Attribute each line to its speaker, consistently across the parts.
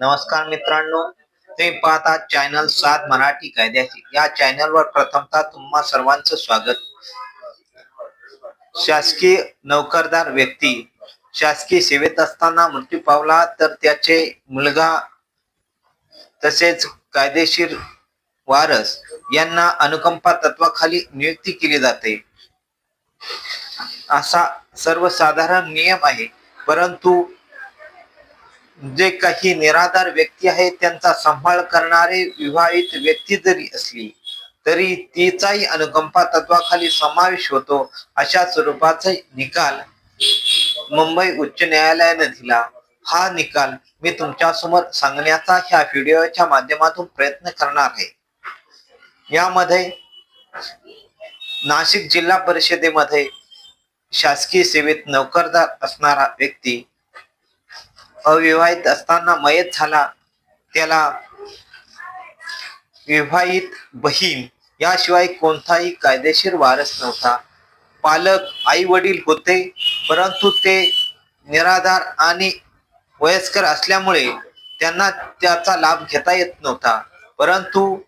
Speaker 1: नमस्कार मित्रांनो ते पाहता चॅनल सात मराठी कायद्याची. या चॅनलवर प्रथमतः तुम्हा सर्वांचं स्वागत. शासकीय नोकरदार व्यक्ती शासकीय सेवेत असताना मृत्यू पावला तर त्याचे मुलगा तसेच कायदेशीर वारस यांना अनुकंपा तत्वाखाली नियुक्ती केली जाते. असा सर्वसाधारण नियम आहे. परंतु जे काही निराधार व्यक्ती आहे त्यांचा सांभाळ करणारे विवाहित व्यक्ती जरी असली तरी तिचाही अनुकंपा तत्वाखाली समावेश होतो. अशा स्वरूपाचा निकाल मुंबई उच्च न्यायालयाने दिला. हा निकाल मी तुमच्यासमोर सांगण्याचा ह्या व्हिडिओच्या माध्यमातून प्रयत्न करणार आहे. यामध्ये नाशिक जिल्हा परिषदेमध्ये शासकीय सेवेत नोकरदार असणारा व्यक्ती अविवाहित असताना मयत झाला. त्याला विवाहित बहीण याशिवाय कोणताही कायदेशीर वारस नव्हता. पालक आई वडील होते परंतु ते निराधार आणि वयस्कर असल्यामुळे त्यांना त्याचा लाभ घेता येत नव्हता. परंतु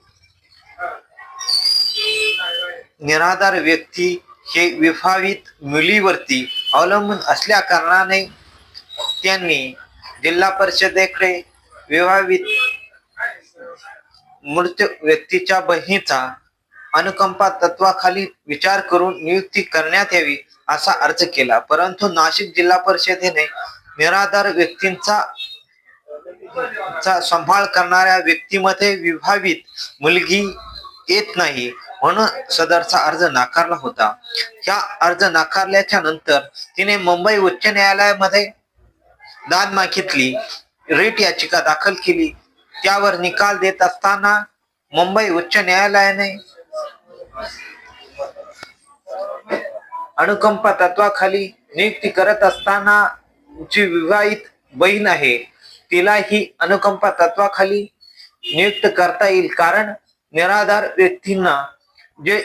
Speaker 1: निराधार व्यक्ती हे विभावित मुलीवरती अवलंबून असल्या कारणाने त्यांनी जिल्हा परिषदेकडे विवाहित मृत व्यक्तीच्या बहिणीचा अनुकंपा तत्वाखाली विचार करून नियुक्ती करण्यात यावी असा अर्ज केला. परंतु नाशिक जिल्हा परिषदेने निराधार व्यक्तींचा चा सांभाळ करणाऱ्या व्यक्तीमध्ये विभावित मुलगी येत नाही म्हणून सदरचा अर्ज नाकारला होता. या अर्ज नाकारल्याच्या नंतर तिने मुंबई उच्च न्यायालयामध्ये दाद मागितली रिट याचिका दाखल केली. त्यावर निकाल देत असताना मुंबई उच्च न्यायालयाने अनुकंपा तत्वाखाली नियुक्ती करत असताना जी विवाहित बहीण आहे तिला ही अनुकंपा तत्वाखाली नियुक्त करता येईल. कारण निराधार व्यक्तींना जे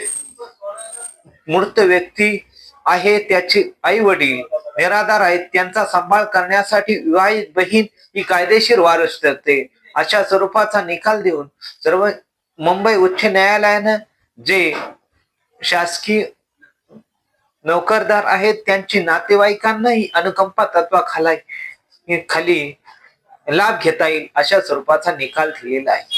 Speaker 1: मृत व्यक्ती आहे त्याचे आई वडील निराधार आहेत त्यांचा सांभाळ करण्यासाठी विवाहित बहीण ही कायदेशीर वारस ठरते. अशा स्वरूपाचा निकाल देऊन सर्व मुंबई उच्च न्यायालयानं जे शासकीय नोकरदार आहेत त्यांची नातेवाईकांनाही अनुकंपा तत्वाखाला खाली लाभ घेता येईल अशा स्वरूपाचा निकाल दिलेला आहे.